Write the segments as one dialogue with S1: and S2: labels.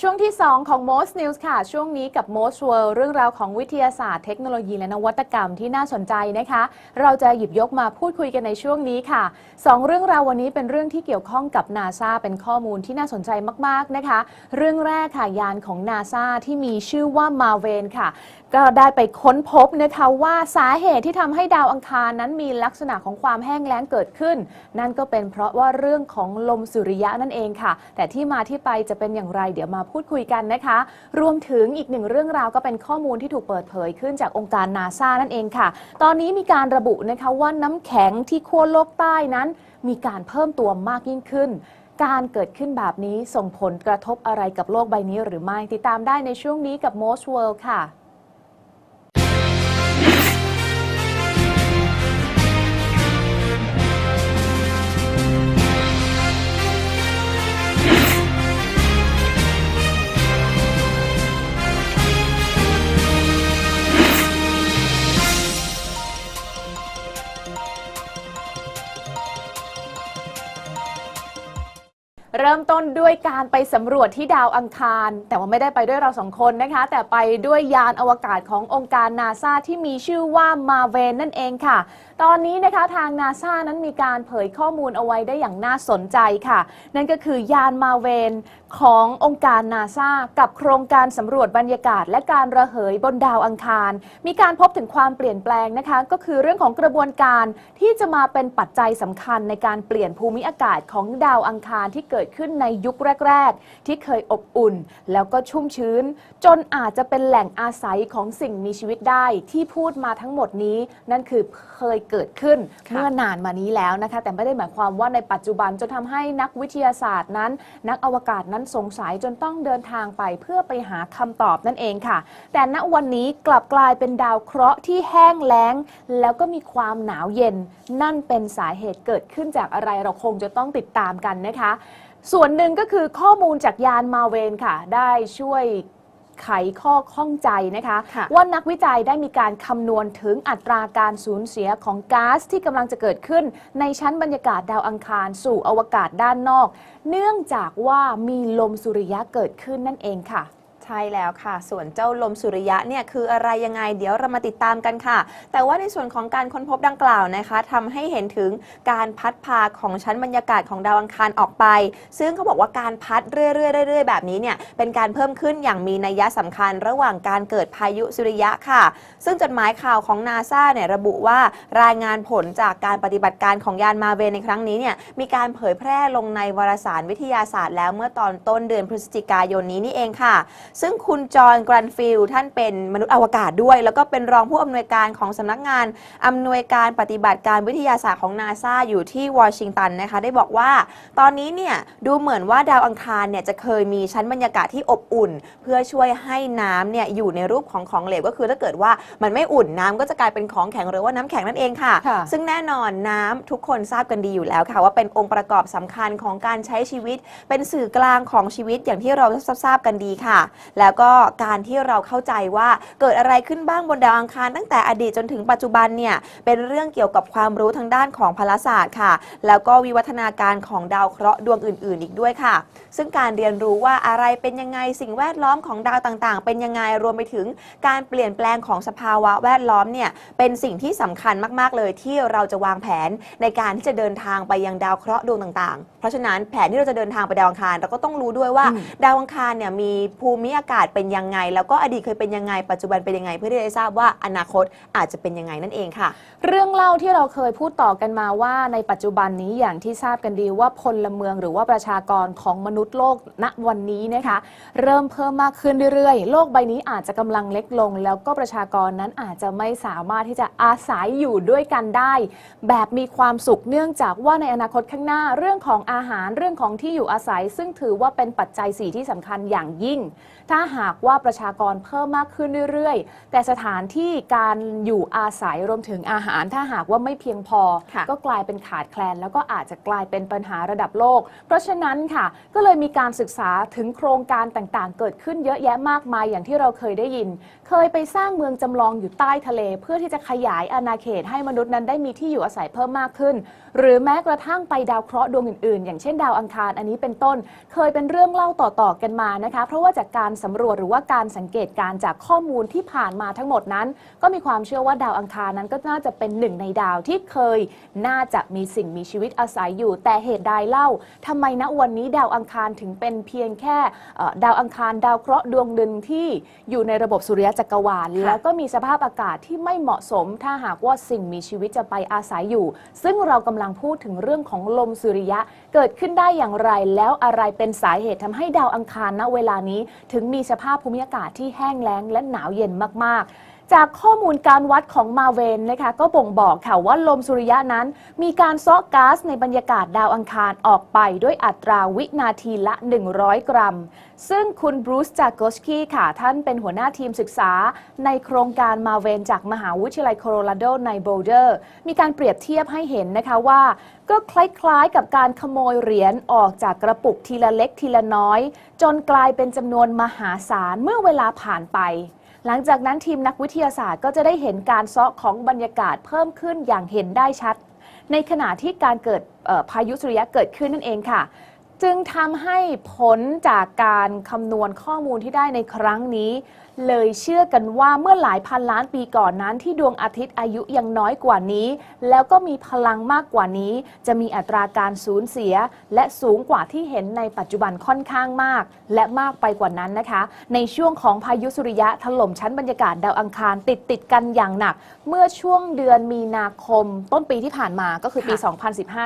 S1: สู่ช่วง ที่ 2 ของ Most News ค่ะ ช่วงนี้กับ Most World เรื่องราวของวิทยาศาสตร์เทคโนโลยีและนวัตกรรมที่น่าสนใจนะคะ เราจะหยิบยกมาพูดคุยกันในช่วงนี้ค่ะ 2 เรื่องราววันนี้เป็นเรื่องที่เกี่ยวข้องกับ NASA เป็นข้อมูลที่น่าสนใจมาก ๆ นะคะ เรื่องแรกค่ะยานของ NASA ที่มีชื่อว่า Marvin ค่ะ ก็ได้ไปค้นพบนะคะว่าสาเหตุที่ทำให้ดาวอังคารนั้นมีลักษณะของความแห้งแล้งเกิดขึ้น นั่นก็เป็นเพราะว่าเรื่องของลมสุริยะนั่นเองค่ะ แต่ที่มาที่ไปจะเป็นอย่างไรเดี๋ยวมาพูดคุยกันนะคะ รวมถึงอีกหนึ่งเรื่องราวก็เป็นข้อมูลที่ถูกเปิดเผยขึ้นจากองค์การนาซานั่นเองค่ะ ตอนนี้มีการระบุนะคะว่าน้ำแข็งที่ขั้วโลกใต้นั้น มีการเพิ่มตัวมากยิ่งขึ้น การเกิดขึ้นแบบนี้ส่งผลกระทบอะไรกับโลกใบนี้หรือไม่ติดตามได้ในช่วงนี้กับ Most World ค่ะ ริ่มต้นด้วยการไปสำรวจที่ดาวอังคาร แต่ว่าไม่ได้ไปด้วยเราสองคนนะคะ แต่ไปด้วยยานอวกาศขององค์การนาซาที่มีชื่อว่ามาเวนนั่นเองค่ะ ตอนนี้นะคะทางนาซานั้นมีการเผยข้อมูลเอาไว้ได้อย่างน่าสนใจค่ะ นั่นก็คือยานมาเวนขององค์การนาซากับโครงการสำรวจบรรยากาศ และการระเหยบนดาวอังคาร มีการพบถึงความเปลี่ยนแปลงนะคะ ก็คือเรื่องของกระบวนการที่จะมาเป็นปัจจัยสำคัญในการเปลี่ยนภูมิอากาศของดาวอังคารที่เกิดขึ้นในยุคแรก ๆ ที่เคยอบอุ่น แล้วก็ชุ่มชื้น จนอาจจะเป็นแหล่งอาศัยของสิ่งมีชีวิตได้ที่พูดมาทั้งหมดนี้ นั่นคือเคยเกิดขึ้น
S2: ค่ะ
S1: เมื่อนานมานี้แล้วนะคะ แต่ไม่ได้หมายความว่าในปัจจุบันจนทำให้นักวิทยาศาสตร์นั้น นักอวกาศนั้นสงสัยจนต้องเดินทางไปเพื่อไปหาคำตอบนั่นเองค่ะ แต่ณวันนี้กลับกลายเป็นดาวเคราะห์ที่แห้งแล้ง แล้วก็มีความหนาวเย็น นั่นเป็นสาเหตุเกิดขึ้นจากอะไรเราคงจะต้องติดตามกันนะคะ ส่วนหนึ่งก็คือข้อมูลจากยานมาเวนค่ะ ได้ช่วย ไขข้อข้องใจนะคะ
S2: ค่ะ
S1: ว่านักวิจัยได้มีการคำนวณถึงอัตราการสูญเสียของก๊าซที่กำลังจะเกิดขึ้น ในชั้นบรรยากาศดาวอังคารสู่อวกาศด้านนอก เนื่องจากว่ามีลมสุริยะเกิดขึ้นนั่นเองค่ะ
S2: ใช่แล้วค่ะ ส่วนเจ้าลมสุริยะเนี่ยคืออะไรยังไงเดี๋ยวเรามาติดตามกันค่ะ แต่ว่าในส่วนของการค้นพบดังกล่าวนะคะทำให้เห็นถึงการพัดพาของชั้นบรรยากาศของดาวอังคารออกไป ซึ่งเขาบอกว่าการพัดเรื่อยๆเรื่อยๆแบบนี้เนี่ยเป็นการเพิ่มขึ้นอย่างมีนัยสำคัญ ระหว่างการเกิดพายุสุริยะค่ะ ซึ่งจดหมายข่าวของนาซาเนี่ยระบุว่ารายงานผลจากการปฏิบัติการของยานมาเวในครั้งนี้เนี่ยมีการเผยแพร่ลงในวารสารวิทยาศาสตร์ แล้วเมื่อตอนต้นเดือนพฤศจิกายนนี้นี่เองค่ะซึ่งคุณจอห์นกรันฟิลด์ท่านเป็นมนุษย์อวกาศด้วย แล้วก็เป็นรองผู้อำนวยการของสำนักงานอำนวยการปฏิบัติการวิทยาศาสตร์ของนาซาอยู่ที่วอชิงตันนะคะ ได้บอกว่าตอนนี้เนี่ยดูเหมือนว่าดาวอังคารเนี่ยจะเคยมีชั้นบรรยากาศที่อบอุ่น เพื่อช่วยให้น้ำเนี่ยอยู่ในรูปของของเหลวก็คือถ้าเกิดว่ามันไม่อุ่นน้ำก็จะกลายเป็นของแข็งหรือว่าน้ำแข็งนั่นเองค่ะ
S1: ค่ะ
S2: ซึ่งแน่นอนน้ำทุกคนทราบกันดีอยู่แล้วค่ะ ว่าเป็นองค์ประกอบสำคัญของการใช้ชีวิต เป็นสื่อกลางของชีวิตอย่างที่เราทราบกันดีค่ะแล้วก็การที่เราเข้าใจว่าเกิดอะไรขึ้นบ้างบนดาวอังคาร ตั้งแต่อดีตจนถึงปัจจุบันเนี่ยเป็นเรื่องเกี่ยวกับความรู้ทางด้านของพลศาสตร์ค่ะ แล้วก็วิวัฒนาการของดาวเคราะห์ดวงอื่น ๆ อีกด้วยค่ะ ซึ่งการเรียนรู้ว่าอะไรเป็นยังไงสิ่งแวดล้อมของดาวต่างๆ เป็นยังไงรวมไปถึงการเปลี่ยนแปลงของสภาวะแวดล้อมเนี่ยเป็นสิ่งที่สำคัญมากๆเลยที่เราจะวางแผนในการที่จะเดินทางไปยังดาวเคราะห์ดวงต่างๆ เพราะฉะนั้นแผนที่เราจะเดินทางไปดาวอังคารเราก็ต้องรู้ด้วยว่าดาวอังคารเนี่ยมีภูมิอากาศเป็นยังไง แล้วก็อดีตเคยเป็นยังไง ปัจจุบันเป็นยังไง เพื่อที่จะได้ทราบว่าอนาคตอาจจะเป็นยังไงนั่นเองค่ะ
S1: เรื่องเล่าที่เราเคยพูดต่อกันมาว่า ในปัจจุบันนี้อย่างที่ทราบกันดีว่าพลเมืองหรือว่าประชากรของมนุษย์โลกณวันนี้นะคะ เริ่มเพิ่มมากขึ้นเรื่อยๆ โลกใบนี้อาจจะกำลังเล็กลง แล้วก็ประชากรนั้นอาจจะไม่สามารถที่จะอาศัยอยู่ด้วยกันได้ แบบมีความสุขเนื่องจากว่าในอนาคตข้างหน้าเรื่องของอาหารเรื่องของที่อยู่อาศัย ซึ่งถือว่าเป็นปัจจัยสี่ที่สำคัญอย่างยิ่ง ถ้าหากว่าประชากรเพิ่มมากขึ้นเรื่อยๆ แต่สถานที่การอยู่อาศัยรวมถึงอาหาร ถ้าหากว่าไม่เพียงพอ
S2: ค่ะ
S1: ก็กลายเป็นขาดแคลน แล้วก็อาจจะกลายเป็นปัญหาระดับโลก เพราะฉะนั้นค่ะ ก็เลยมีการศึกษาถึงโครงการต่างๆ เกิดขึ้นเยอะแยะมากมายอย่างที่เราเคยได้ยิน เคยไปสร้างเมืองจำลองอยู่ใต้ทะเล เพื่อที่จะขยายอาณาเขตให้มนุษย์นั้นได้มีที่อยู่อาศัยเพิ่มมากขึ้น หรือแม้กระทั่งไปดาวเคราะห์ดวงอื่นๆ อย่างเช่นดาวอังคารอันนี้เป็นต้น เคยเป็นเรื่องเล่าต่อๆกันมานะคะ เพราะว่าจากการสำรวจหรือว่าการสังเกตการจากข้อมูลที่ผ่านมาทั้งหมดนั้น ก็มีความเชื่อว่าดาวอังคารนั้นก็น่าจะเป็นหนึ่งในดาวที่เคย น่าจะมีสิ่งมีชีวิตอาศัยอยู่ แต่เหตุใดเล่าทำไมณวันนี้ดาวอังคารถึงเป็นเพียงแค่ดาวอังคารดาวเคราะห์ดวงหนึ่งที่อยู่ในระบบสุริยะจักรวาล
S2: ค่ะ
S1: แล้วก็มีสภาพอากาศที่ไม่เหมาะสม ถ้าหากว่าสิ่งมีชีวิตจะไปอาศัยอยู่ ซึ่งเรากำลังพูดถึงเรื่องของลมสุริยะ เกิดขึ้นได้อย่างไร แล้วอะไรเป็นสาเหตุทำให้ดาวอังคารณเวลานี้ ถึงมีสภาพภูมิอากาศที่แห้งแล้งและหนาวเย็นมากๆ จากข้อมูลการวัดของมาเวนนะคะก็บ่งบอกค่ะว่าลมสุริยะนั้น มีการซาะก๊าซในบรรยากาศดาวอังคารออกไปด้วยอัตราวินาทีละ 100 กรัม ซึ่งคุณบรูซจากโกสกีค่ะ ท่านเป็นหัวหน้าทีมศึกษา ในโครงการมาเวนจากมหาวิทยาลัยโคโลราโดในโบลเดอร์ มีการเปรียบเทียบให้เห็นนะคะว่า ก็คล้ายๆกับการขโมยเหรียญออกจากกระปุกทีละเล็กทีละน้อย จนกลายเป็นจำนวนมหาศาลเมื่อเวลาผ่านไป หลังจากนั้นทีมนักวิทยาศาสตร์ก็จะได้เห็นการซาะของบรรยากาศเพิ่มขึ้นอย่างเห็นได้ชัด ในขณะที่การเกิดพายุสุริยะเกิดขึ้นนั่นเองค่ะ จึงทำให้ผลจากการคำนวณข้อมูลที่ได้ในครั้งนี้เลยเชื่อกันว่าเมื่อหลายพันล้านปีก่อนนั้นที่ดวงอาทิตย์อายุยังน้อยกว่านี้ แล้วก็มีพลังมากกว่านี้ จะมีอัตราการสูญเสีย และสูงกว่าที่เห็นในปัจจุบันค่อนข้างมาก และมากไปกว่านั้นนะคะ ในช่วงของพายุสุริยะถล่มชั้นบรรยากาศดาวอังคารติดติดๆกันอย่างหนัก เมื่อช่วงเดือนมีนาคม ต้นปีที่ผ่านมาก็คือปี
S2: ค่ะ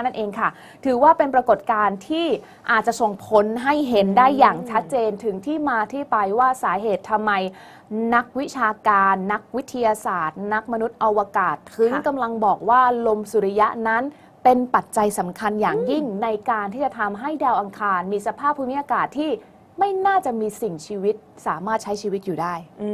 S1: 2015 นั่นเองค่ะ ถือว่าเป็นปรากฏการณ์ที่อาจจะส่งผลให้เห็นได้อย่างชัดเจนถึงที่มาที่ไปว่าสาเหตุทำไมนักวิชาการ นักวิทยาศาสตร์ นักมนุษย์อวกาศถึง
S2: ค่ะ
S1: กำลังบอกว่าลมสุริยะนั้นเป็นปัจจัยสำคัญอย่างยิ่งในการที่จะทำให้ดาวอังคารมีสภาพภูมิอากาศที่ ไม่น่าจะมีสิ่งชีวิตสามารถใช้ชีวิตอยู่ได้
S2: อื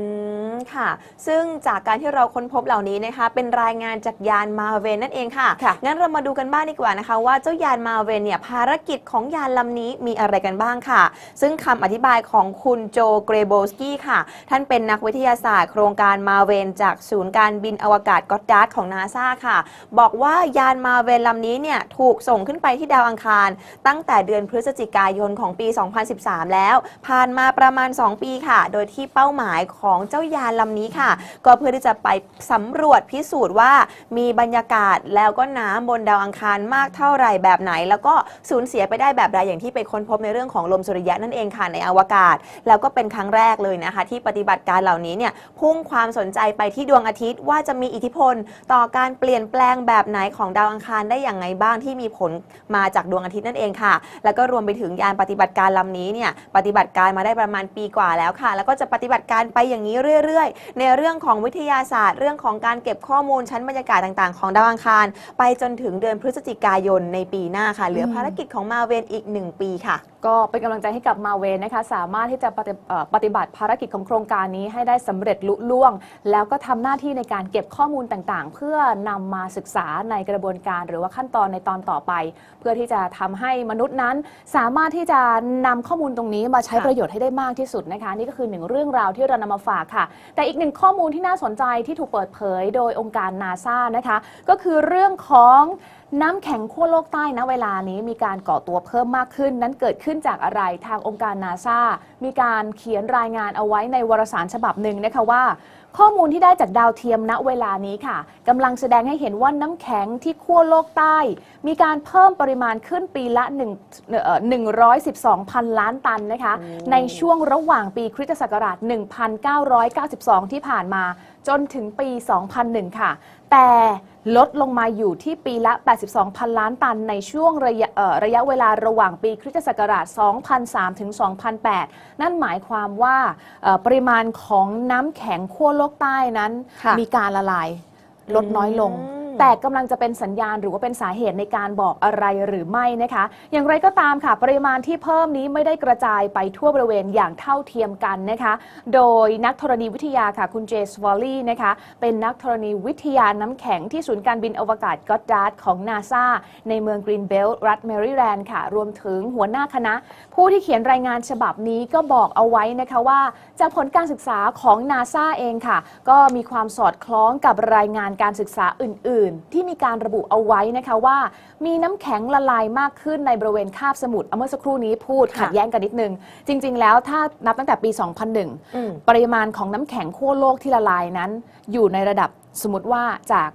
S2: มค่ะ ซึ่งจากการที่เราค้นพบเหล่านี้นะคะ เป็นรายงานจากยานมาเวนนั่นเองค่ะ
S1: ค่ะ
S2: งั้นเรามาดูกันบ้างดีกว่านะคะ ว่าเจ้ายานมาเวนเนี่ยภารกิจของยานลำนี้มีอะไรกันบ้างค่ะ ซึ่งคำอธิบายของคุณโจเกรโบสกี้ค่ะ ท่านเป็นนักวิทยาศาสตร์โครงการมาเวนจากศูนย์การบินอวกาศก็อดดาร์ดของนาซาค่ะ บอกว่ายานมาเวนลำนี้เนี่ยถูกส่งขึ้นไปที่ดาวอังคาร ตั้งแต่เดือนพฤศจิกายนของปี 2013 แล้วผ่านมาประมาณ 2 ปีค่ะ โดยที่เป้าหมายของเจ้ายานลำนี้ค่ะ ก็เพื่อที่จะไปสำรวจพิสูจน์ว่ามีบรรยากาศแล้วก็น้ำบนดาวอังคารมากเท่าไหร่แบบไหน แล้วก็สูญเสียไปได้แบบใดอย่างที่ไปค้นพบในเรื่องของลมสุริยะนั่นเองค่ะในอวกาศ แล้วก็เป็นครั้งแรกเลยนะคะ ที่ปฏิบัติการเหล่านี้เนี่ยพุ่งความสนใจไปที่ดวงอาทิตย์ว่าจะมีอิทธิพล ต่อการเปลี่ยนแปลงแบบไหนของดาวอังคารได้อย่างไงบ้างที่มีผลมาจากดวงอาทิตย์นั่นเองค่ะ แล้วก็รวมไปถึงยานปฏิบัติการลำนี้เนี่ยปฏิบัติการมาได้ประมาณปีกว่าแล้วค่ะ แล้วก็จะปฏิบัติการไปอย่างนี้เรื่อย ๆ ในเรื่องของวิทยาศาสตร์ เรื่องของการเก็บข้อมูลชั้นบรรยากาศต่างๆ ของดาวอังคาร ไปจนถึงเดือนพฤศจิกายนในปีหน้าค่ะ เหลือภารกิจของมาเวนอีก 1 ปีค่ะ
S1: ก็เป็นกำลังใจให้กับมาเวนนะคะ สามารถที่จะปฏิเอ่อปฏิบัติภารกิจของโครงการนี้ให้ได้สำเร็จลุล่วง แล้วก็ทำหน้าที่ในการเก็บข้อมูลต่างๆ เพื่อนำมาศึกษาในกระบวนการหรือว่าขั้นตอนในตอนต่อไป เพื่อที่จะทำให้มนุษย์นั้น สามารถที่จะนำข้อมูลตรงนี้มาใช้
S2: ค่ะ
S1: ประโยชน์ให้ได้มากที่สุดนะคะ นี่ก็คือหนึ่งเรื่องราวที่เรานำมาฝากค่ะ แต่อีกหนึ่งข้อมูลที่น่าสนใจที่ถูกเปิดเผย โดยองค์การนาซานะคะ ก็คือเรื่องของ น้ำแข็งขั้วโลกใต้ณเวลานี้มีการก่อตัวเพิ่มมากขึ้น นั้นเกิดขึ้นจากอะไรทางองค์การนาซามีการเขียนรายงานเอาไว้ในวารสารฉบับหนึ่งนะคะว่า ข้อมูลที่ได้จากดาวเทียมณเวลานี้ค่ะกำลังแสดงให้เห็นว่าน้ำแข็งที่ขั้วโลกใต้ มีการเพิ่มปริมาณขึ้นปีละ1เอ่อ112พันล้านตันนะคะ ในช่วงระหว่างปีคริสตศักราช 1992 ที่ผ่านมา จนถึงปี 2001 ค่ะ แต่ ลดลงมาอยู่ที่ปีละ 82พันล้านตันในช่วงระยะเอ่อระยะเวลาระหว่างปีคริสตศักราช 2003 ถึง 2008 นั่นหมายความว่าเอ่อปริมาณของน้ำแข็งขั้วโลกใต้นั้น
S2: ค่ะ
S1: มีการละลายลดน้อยลง
S2: อืม
S1: แต่กำลังจะเป็นสัญญาณหรือว่าเป็นสาเหตุในการบอกอะไรหรือไม่นะคะ อย่างไรก็ตามค่ะ ปริมาณที่เพิ่มนี้ไม่ได้กระจายไปทั่วบริเวณอย่างเท่าเทียมกันนะคะ โดยนักธรณีวิทยาค่ะคุณเจสวอลลี่นะคะเป็นนักธรณีวิทยาน้ำแข็งที่ศูนย์การบินอวกาศก็อดดาร์ดของนาซาในเมืองกรีนเบลต์รัฐแมริแลนด์ค่ะ รวมถึงหัวหน้าคณะ ผู้ที่เขียนรายงานฉบับนี้ก็บอกเอาไว้นะคะว่า จากผลการศึกษาของนาซาเองค่ะ ก็มีความสอดคล้องกับรายงานการศึกษาอื่นๆ ที่มีการระบุเอาไว้นะคะว่า มีน้ำแข็งละลายมากขึ้นในบริเวณคาบสมุทรเมื่อสักครู่นี้พูดขัดแย้งกันนิดนึง จริง ๆ แล้วถ้านับตั้งแต่ปี 2001 ปริมาณของน้ำแข็งขั้วโลกที่ละลายนั้น อยู่ในระดับสมมติว่าจาก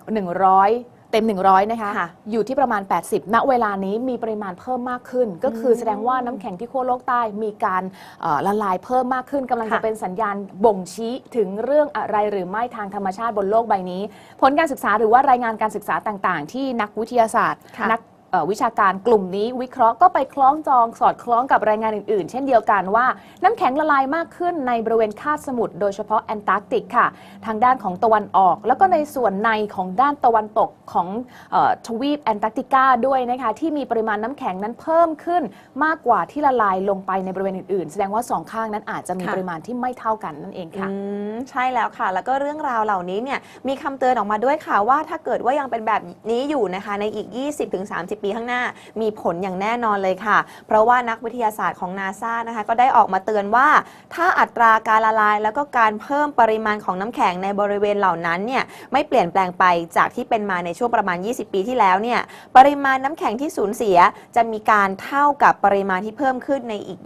S1: 100 เต็ม 100 นะคะ
S2: ค่ะ
S1: อยู่ที่ประมาณ 80 ณ เวลานี้มีปริมาณเพิ่มมากขึ้น ก็คือแสดงว่าน้ำแข็งที่ขั้วโลกใต้มีการเอ่อละลายเพิ่มมากขึ้นกำลังจะ
S2: ค่ะ
S1: เป็นสัญญาณบ่งชี้ถึงเรื่องอะไรหรือไม่ทางธรรมชาติบนโลกใบนี้ ผลการศึกษาหรือว่ารายงานการศึกษาต่าง ๆ ที่นักวิทยาศาสตร์
S2: ค่ะ
S1: นักเอ่อ วิชาการกลุ่มนี้วิเคราะห์ก็ไปคล้องจองสอดคล้องกับรายงานอื่นๆ เช่นเดียวกันว่า น้ำแข็งละลายมากขึ้นในบริเวณคาบสมุทรโดยเฉพาะแอนตาร์กติกค่ะ ทางด้านของตะวันออก แล้วก็ในส่วนในของด้านตะวันตกของเออทวีปแอนตาร์กติกาด้วยนะคะที่มีปริมาณน้ำแข็งนั้นเพิ่มขึ้นมากกว่าที่ละลายลงไปในบริเวณอื่นๆ แสดงว่าสองข้างนั้นอาจจะมี
S2: ค่ะ
S1: ปริมาณที่ไม่เท่ากันนั่นเองค่ะ
S2: อืมใช่แล้วค่ะ แล้วก็เรื่องราวเหล่านี้เนี่ยมีคำเตือนออกมาด้วยค่ะว่าถ้าเกิดว่ายังเป็นแบบนี้อยู่นะคะในอีก 20-30ปีข้างหน้า มีผลอย่างแน่นอนเลยค่ะ เพราะว่านักวิทยาศาสตร์ของนาซานะคะก็ได้ออกมาเตือนว่า ถ้าอัตราการละลาย แล้วก็การเพิ่มปริมาณของน้ำแข็งในบริเวณเหล่านั้นเนี่ยไม่เปลี่ยนแปลงไปจากที่เป็นมาในช่วงประมาณ 20 ปีที่แล้วเนี่ยปริมาณน้ำแข็งที่สูญเสีย จะมีการเท่ากับปริมาณที่เพิ่มขึ้นในอีก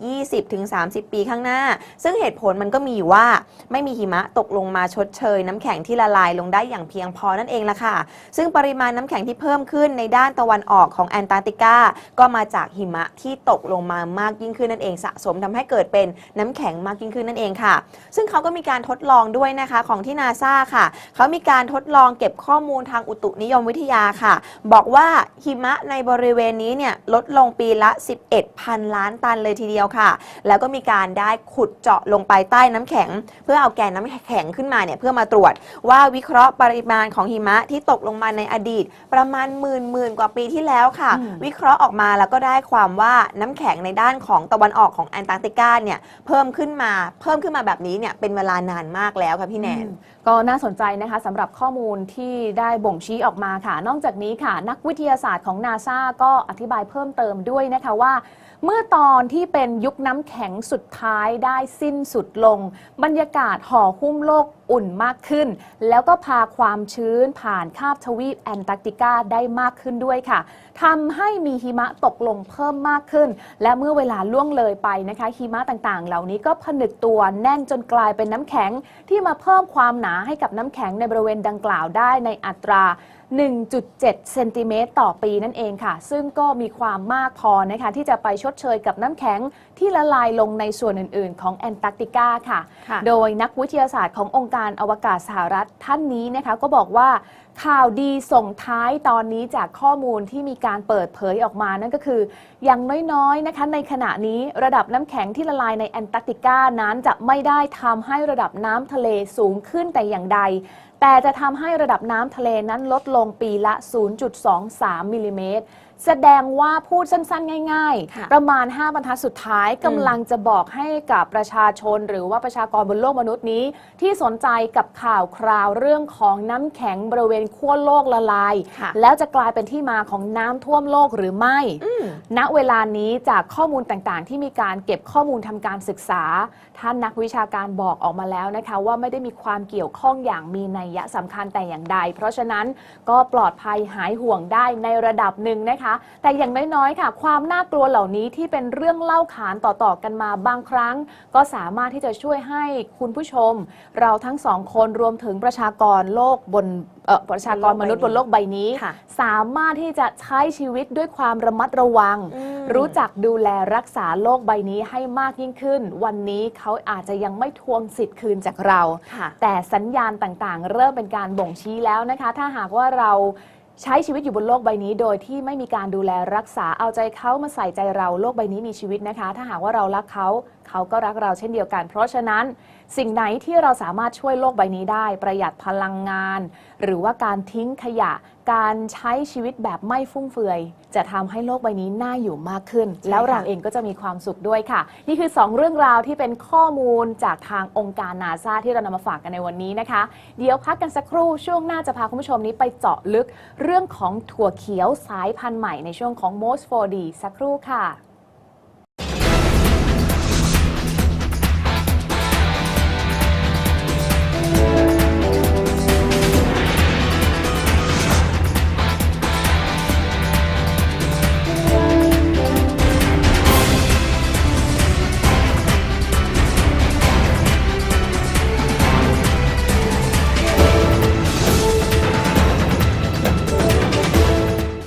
S2: 20-30 ปีข้างหน้า ซึ่งเหตุผลมันก็มีอยู่ว่า ไม่มีหิมะตกลงมาชดเชย น้ำแข็งที่ละลายลงได้อย่างเพียงพอนั่นเองละค่ะ ซึ่งปริมาณน้ำแข็งที่เพิ่มขึ้นในด้านตะวันออกของแอนตาร์กติกา ก็มาจากหิมะที่ตกลงมามากยิ่งขึ้นนั่นเองสะสมทำให้เกิดเป็นน้ำแข็งมากยิ่งขึ้นนั่นเองค่ะ ซึ่งเขาก็มีการทดลองด้วยนะคะของที่นาซาค่ะ เขามีการทดลองเก็บข้อมูลทางอุตุนิยมวิทยาค่ะ บอกว่าหิมะในบริเวณนี้เนี่ยลดลงปีละ 11พันล้านตันเลยทีเดียวค่ะ แล้วก็มีการได้ขุดเจาะลงไปใต้น้ำแข็ง เพื่อเอาแกนน้ำแข็งขึ้นมาเนี่ยเพื่อมาตรวจ ว่าวิเคราะห์ปริมาณของหิมะที่ตกลงมาในอดีต ประมาณหมื่นหมื่นกว่าปีที่แล้วค่ะ
S1: อืม
S2: วิเคราะห์ออกมาแล้วก็ได้ความว่าน้ำแข็งในด้านของตะวันออกของแอนตาร์กติกาเนี่ยเพิ่มขึ้นมาเพิ่มขึ้นมาแบบนี้เนี่ยเป็นเวลานานมากแล้วค่ะพี่แนน
S1: ก็น่าสนใจนะคะสำหรับข้อมูลที่ได้บ่งชี้ออกมาค่ะ นอกจากนี้ค่ะ นักวิทยาศาสตร์ของนาซาก็อธิบายเพิ่มเติมด้วยนะคะว่า เมื่อตอนที่เป็นยุคน้ำแข็งสุดท้ายได้สิ้นสุดลง บรรยากาศห่อหุ้มโลกอุ่นมากขึ้น แล้วก็พาความชื้นผ่านคาบทวีปแอนตาร์กติกาได้มากขึ้นด้วยค่ะทำให้มีหิมะตกลงเพิ่มมากขึ้น และเมื่อเวลาล่วงเลยไปนะคะหิมะต่างๆ เหล่านี้ก็ผนึกตัวแน่นจนกลายเป็นน้ำแข็งที่มาเพิ่มความหนาให้กับน้ำแข็งในบริเวณดังกล่าวได้ในอัตรา 1.7 เซนติเมตรต่อปีนั่นเองค่ะ ซึ่งก็มีความมากพอนะคะที่จะไปชดเชยกับน้ำแข็งที่ละลายลงในส่วนอื่น ๆ ของแอนตาร์กติกาค่ะ
S2: ค่ะ
S1: โดยนักวิทยาศาสตร์ขององค์การอวกาศสหรัฐท่านนี้นะคะก็บอกว่าข่าวดีส่งท้ายตอนนี้จากข้อมูลที่มีการเปิดเผยออกมานั่นก็คือ อย่างน้อยๆนะคะในขณะนี้ระดับน้ำแข็งที่ละลายในแอนตาร์กติกานั้นจะไม่ได้ทำให้ระดับน้ำทะเลสูงขึ้นแต่อย่างใด แต่จะทำให้ระดับน้ำทะเลนั้นลดลงปีละ 0.23มิลลิเมตร แสดงว่าพูดสั้นๆ ง่าย
S2: ค่ะ
S1: ๆ ประมาณ 5 บรรทัดสุดท้ายกำลังจะบอกให้กับประชาชน หรือว่าประชากรบนโลกมนุษย์นี้ ที่สนใจกับข่าวคราวเรื่องของน้ำแข็งบริเวณขั้วโลกละลาย
S2: ค่ะ
S1: แล้วจะกลายเป็นที่มาของน้ำท่วมโลกหรือไม่
S2: อืม
S1: ณเวลานี้จากข้อมูลต่างๆ ที่มีการเก็บข้อมูลทำการศึกษา ท่านนักวิชาการบอกออกมาแล้วนะคะ ว่าไม่ได้มีความเกี่ยวข้องอย่างมีนัยยะสำคัญแต่อย่างใด เพราะฉะนั้นก็ปลอดภัยหายห่วงได้ในระดับหนึ่งนะคะแต่อย่างน้อยๆค่ะ ความน่ากลัวเหล่านี้ที่เป็นเรื่องเล่าขานต่อๆกันมาบางครั้ง ก็สามารถที่จะช่วยให้คุณผู้ชม เราทั้งสองคนรวมถึงประชากรโลกบนเอ่อประชากรมนุษย์บนโลกใบนี้
S2: ค่ะ
S1: สามารถที่จะใช้ชีวิตด้วยความระมัดระวัง
S2: อืม
S1: รู้จักดูแลรักษาโลกใบนี้ให้มากยิ่งขึ้น วันนี้เขาอาจจะยังไม่ทวงสิทธิ์คืนจากเรา
S2: ค่ะ
S1: แต่สัญญาณต่างๆ เริ่มเป็นการบ่งชี้แล้วนะคะ ถ้าหากว่าเรา ใช้ชีวิตอยู่บนโลกใบนี้ โดยที่ไม่มีการดูแลรักษาเอาใจเขามาใส่ใจเราโลกใบนี้มีชีวิตนะคะ ถ้าหากว่าเรารักเขา เขาก็รักเราเช่นเดียวกัน เพราะฉะนั้นสิ่งไหนที่เราสามารถช่วยโลกใบนี้ได้ ประหยัดพลังงาน หรือว่าการทิ้งขยะ การใช้ชีวิตแบบไม่ฟุ่มเฟือย จะทำให้โลกใบนี้น่าอยู่มากขึ้น
S2: ใช่
S1: แล้วเรา
S2: ค่ะ
S1: เองก็จะมีความสุขด้วยค่ะ นี่คือ 2 เรื่องราวที่เป็นข้อมูลจากทางองค์การนาซาที่เรานำมาฝากกันในวันนี้นะคะ เดี๋ยวพักกันสักครู่ช่วงหน้าจะพาคุณผู้ชมนี้ไปเจาะลึก เรื่องของถั่วเขียวสายพันธุ์ใหม่ในช่วงของ Most 4D สักครู่ค่ะ
S2: ค